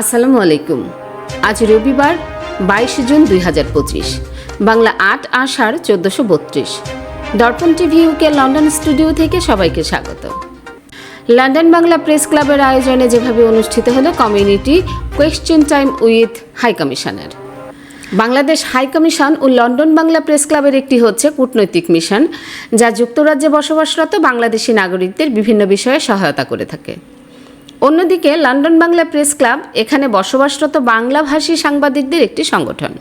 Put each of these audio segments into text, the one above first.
আসসালামু আলাইকুম। আজ রবিবার, বাইশ জুন দুই হাজার পঁচিশ, বাংলা আট আষাঢ় চোদ্দশো বত্রিশ। দর্পণ টিভি ইউকে লন্ডন স্টুডিও থেকে সবাইকে স্বাগত। লন্ডন বাংলা প্রেস ক্লাবের আয়োজনে যেভাবে অনুষ্ঠিত হলো community question time with high commissioner. Bangladesh high commission O London Bangla press ক্লাবের একটি হচ্ছে কূটনৈতিক মিশন, যা যুক্তরাজ্যে বসবাসরত বাংলাদেশি নাগরিকদের বিভিন্ন বিষয়ে সহায়তা করে থাকে। অন্যদিকে লন্ডন বাংলা প্রেস ক্লাব এখানে বসবাসরত বাংলাভাষী সাংবাদিকদের একটি সংগঠন।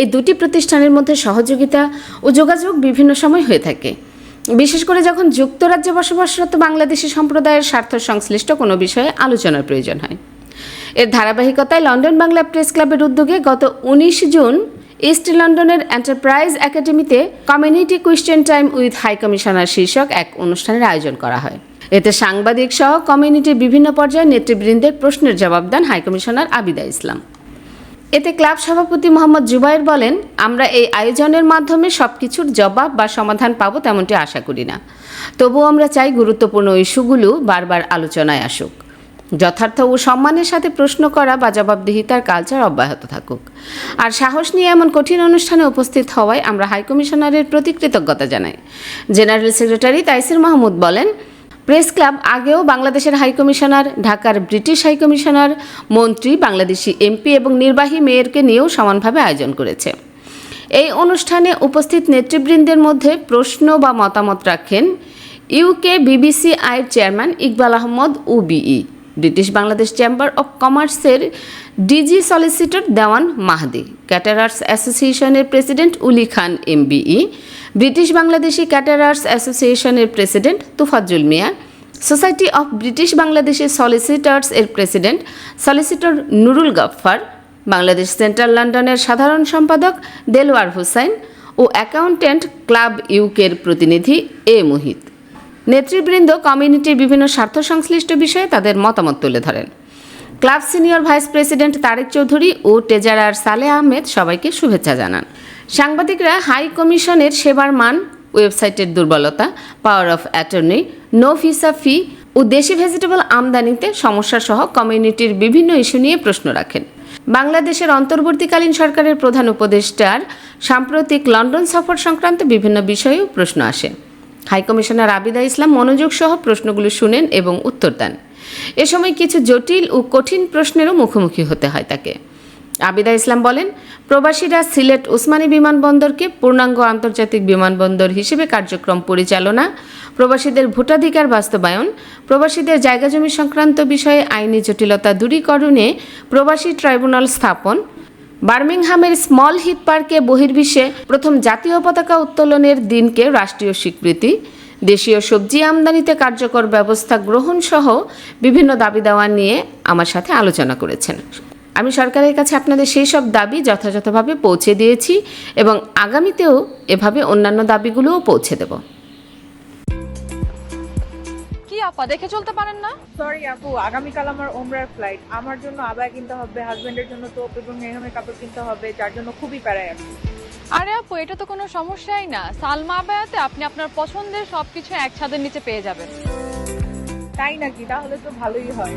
এই দুটি প্রতিষ্ঠানের মধ্যে সহযোগিতা ও যোগাযোগ বিভিন্ন সময় হয়ে থাকে। বিশেষ করে যখন যুক্তরাজ্যে বসবাসরত বাংলাদেশি সম্প্রদায়ের স্বার্থ সংশ্লিষ্ট কোনো বিষয়ে আলোচনার প্রয়োজন হয়। এর ধারাবাহিকতায় লন্ডন বাংলা প্রেস ক্লাবের উদ্যোগে গত উনিশ জুন ইস্ট লন্ডনের এন্টারপ্রাইজ একাডেমিতে community question time with high commissioner শীর্ষক এক অনুষ্ঠানের আয়োজন করা হয়। এতে সাংবাদিক সহ কমিউনিটির বিভিন্ন পর্যায়ে নেতৃবৃন্দের প্রশ্নের জবাব দেন হাইকমিশনার আবিদা ইসলাম। এতে ক্লাব সভাপতি মোহাম্মদ জুবাইর বলেন, আমরা এই আয়োজনের মাধ্যমে সবকিছুর জবাব বা সমাধান পাবো তেমনটি আশা করি না। তবুও আমরা চাই গুরুত্বপূর্ণ ইস্যুগুলো বারবার আলোচনায় আসুক। যথার্থ ও সম্মানের সাথে প্রশ্ন করা বা জবাবদিহিতার কালচার অব্যাহত থাকুক। আর সাহস নিয়ে এমন কঠিন অনুষ্ঠানে উপস্থিত হওয়ায় আমরা হাইকমিশনারের প্রতি কৃতজ্ঞতা জানাই। জেনারেল সেক্রেটারি তাইসির মাহমুদ বলেন প্রেস ক্লাব আগেও বাংলাদেশের হাইকমিশনার ঢাকার ব্রিটিশ হাইকমিশনার মন্ত্রী, বাংলাদেশি এমপি এবং নির্বাহী মেয়রকে নিয়েও সমানভাবে আয়োজন করেছে। এই অনুষ্ঠানে উপস্থিত নেতৃবৃন্দের মধ্যে প্রশ্ন বা মতামত রাখেন ইউকে বিবিসি আইয়ের chairman Iqbal Ahmed, OBE, British Bangladesh chamber of কমার্সের DG solicitor Dewan Mahdi, caterers অ্যাসোসিয়েশনের president Oli Khan, MBE British Bangladeshi caterers অ্যাসোসিয়েশনের president Tufazzul Miah, society of British বাংলাদেশের সলিসিটার্স এর president solicitor Nurul Gaffar, Bangladesh central লন্ডনের সাধারণ সম্পাদক দেলওয়ার হোসেন ও accountant club ইউকের প্রতিনিধি এ মোহিত। নেতৃবৃন্দ কমিউনিটির বিভিন্ন স্বার্থ সংশ্লিষ্ট বিষয়ে তাদের মতামত তুলে ধরেন। Club senior vice president Tarek Chowdhury ও টেজারার সালে আহমেদ সবাইকে শুভেচ্ছা জানান। সাংবাদিকরা হাই কমিশনের সেবার মান, ওয়েবসাইটের দুর্বলতা power of attorney no visa fee ও দেশি ভেজিটেবল আমদানিতে সমস্যা সহ কমিউনিটির বিভিন্ন ইস্যু নিয়ে প্রশ্ন রাখেন। বাংলাদেশের অন্তর্বর্তীকালীন সরকারের প্রধান উপদেষ্টার সাম্প্রতিক লন্ডন সফর সংক্রান্ত বিভিন্ন বিষয়েও প্রশ্ন আসে। হাইকমিশনার আবিদা ইসলাম মনোযোগ সহ প্রশ্নগুলো শুনেন এবং উত্তর দেন। এ সময় কিছু জটিল ও কঠিন প্রশ্নেরও মুখোমুখি হতে হয় তাকে। আবিদা ইসলাম বলেন, প্রবাসীরা সিলেট ওসমানী বিমানবন্দরকে পূর্ণাঙ্গ আন্তর্জাতিক বিমানবন্দর হিসেবে কার্যক্রম পরিচালনা, প্রবাসীদের ভোটাধিকার বাস্তবায়ন, প্রবাসীদের জায়গা জমি সংক্রান্ত বিষয়ে আইনি জটিলতা দূরীকরণে প্রবাসী ট্রাইব্যুনাল স্থাপন, বার্মিংহামের স্মল হিট পার্কে বহির্বিশ্বে প্রথম জাতীয় পতাকা উত্তোলনের দিনকে রাষ্ট্রীয় স্বীকৃতি, দেশীয় সবজি আমদানিতে কার্যকর ব্যবস্থা গ্রহণ সহ বিভিন্ন দাবি দাওয়া নিয়ে আমার সাথে আলোচনা করেছেন। আমি সরকারের কাছে আপনাদের সেই সব দাবি যথাযথভাবে পৌঁছে দিয়েছি এবং আগামীতেও এভাবে অন্যান্য দাবিগুলোও পৌঁছে দেব। কি আপা দেখে চলতে পারেন না? সরি আপু আগামীকাল আমার ওমরার ফ্লাইট আমার জন্য আবায়া কিনতে হবে হাজবেন্ডের জন্য তোপ এবং মেহমের কাপড় কিনতে হবে যার জন্য খুবই প্যারায় আছি আরে আপু এটা তো কোনো সমস্যাই না। সালমা আবায়াতে আপনি আপনার পছন্দের সবকিছু এক ছাদের নিচে পেয়ে যাবেন। তাই নাকি? তাহলে তো ভালোই হয়।